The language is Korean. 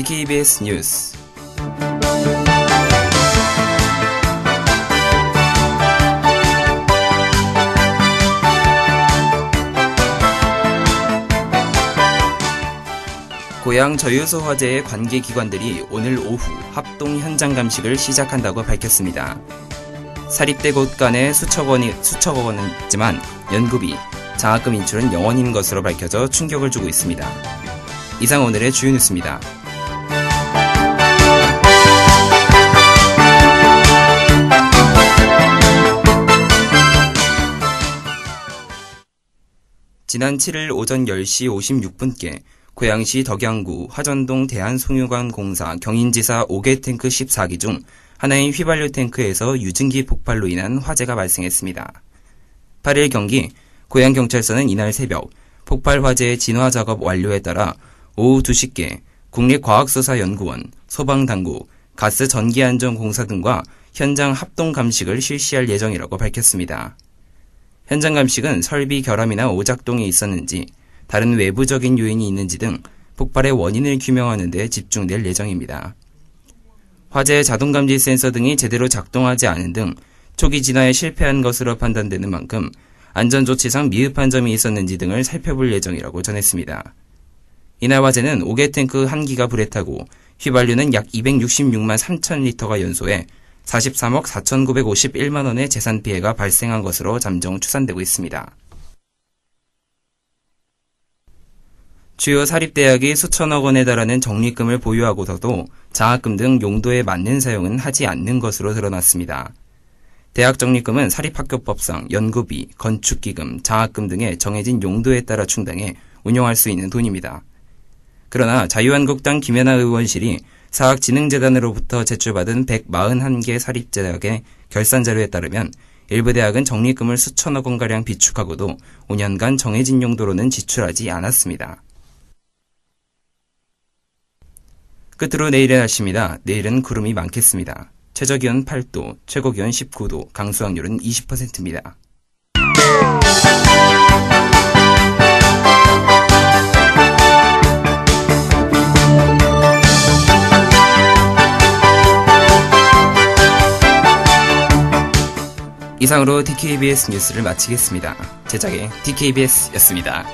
TKBS 뉴스 고향 저유소 화재의 관계 기관들이 오늘 오후 합동 현장 감식을 시작한다고 밝혔습니다. 사립대 곳 간에 수천 원이 수천억 원은 있지만 연구비, 장학금 인출은 영원인 것으로 밝혀져 충격을 주고 있습니다. 이상 오늘의 주요 뉴스입니다. 지난 7일 오전 10시 56분께 고양시 덕양구 화전동 대한송유관 공사 경인지사 5개 탱크 14기 중 하나인 휘발유 탱크에서 유증기 폭발로 인한 화재가 발생했습니다. 8일 경기 고양경찰서는 이날 새벽 폭발 화재의 진화 작업 완료에 따라 오후 2시께 국립과학수사연구원, 소방당국, 가스전기안전공사 등과 현장 합동 감식을 실시할 예정이라고 밝혔습니다. 현장 감식은 설비 결함이나 오작동이 있었는지, 다른 외부적인 요인이 있는지 등 폭발의 원인을 규명하는 데 집중될 예정입니다. 화재 자동 감지 센서 등이 제대로 작동하지 않은 등 초기 진화에 실패한 것으로 판단되는 만큼 안전 조치상 미흡한 점이 있었는지 등을 살펴볼 예정이라고 전했습니다. 이날 화재는 5개 탱크 1기가 불에 타고 휘발유는 약 266만 3천 리터가 연소해 43억 4,951만 원의 재산 피해가 발생한 것으로 잠정 추산되고 있습니다. 주요 사립대학이 수천억 원에 달하는 적립금을 보유하고서도 장학금 등 용도에 맞는 사용은 하지 않는 것으로 드러났습니다. 대학 적립금은 사립학교법상 연구비, 건축기금, 장학금 등의 정해진 용도에 따라 충당해 운용할 수 있는 돈입니다. 그러나 자유한국당 김연아 의원실이 사학진흥재단으로부터 제출받은 141개 사립대학의 결산 자료에 따르면 일부 대학은 적립금을 수천억 원가량 비축하고도 5년간 정해진 용도로는 지출하지 않았습니다. 끝으로 내일의 날씨입니다. 내일은 구름이 많겠습니다. 최저기온 8도, 최고기온 19도, 강수확률은 20%입니다. 이상으로 DKBS 뉴스를 마치겠습니다. 제작의 DKBS였습니다.